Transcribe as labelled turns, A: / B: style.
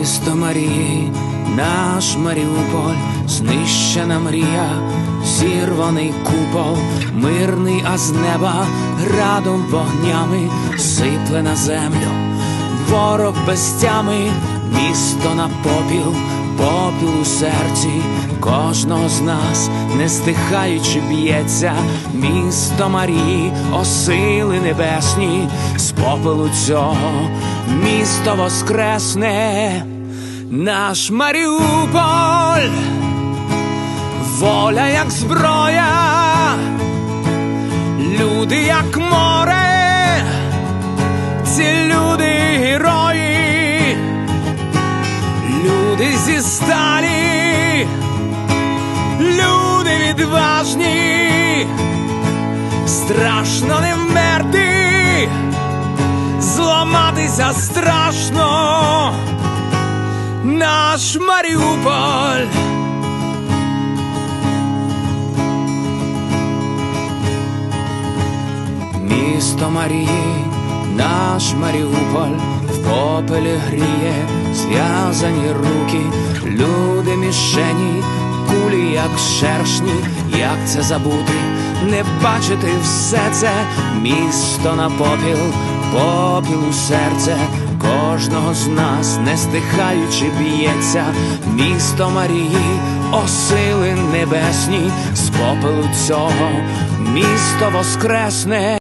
A: Місто Марії, наш Маріуполь, знищена мрія, зірваний купол, мирний, а з неба градом вогнями сипле на землю, ворог без тями, місто на попіл, попіл у серці кожного з нас, не стихаючи б'ється, місто Марії, осили небесні, з попелу цього місто воскресне, наш Маріуполь, воля як зброя, люди як море, ці люди герої, люди зі сталі, люди відважні, страшно не вмерти, зламатися страшно, наш Маріуполь. Місто Марії, наш Маріуполь, в попелі гріє, зв'язані руки, люди мішені, кулі, як шершні, як це забути, не бачити все це, місто на попіл, попіл у серце, кожного з нас, не стихаючи б'ється, місто Марії, осили небесні, з попелу цього, місто воскресне.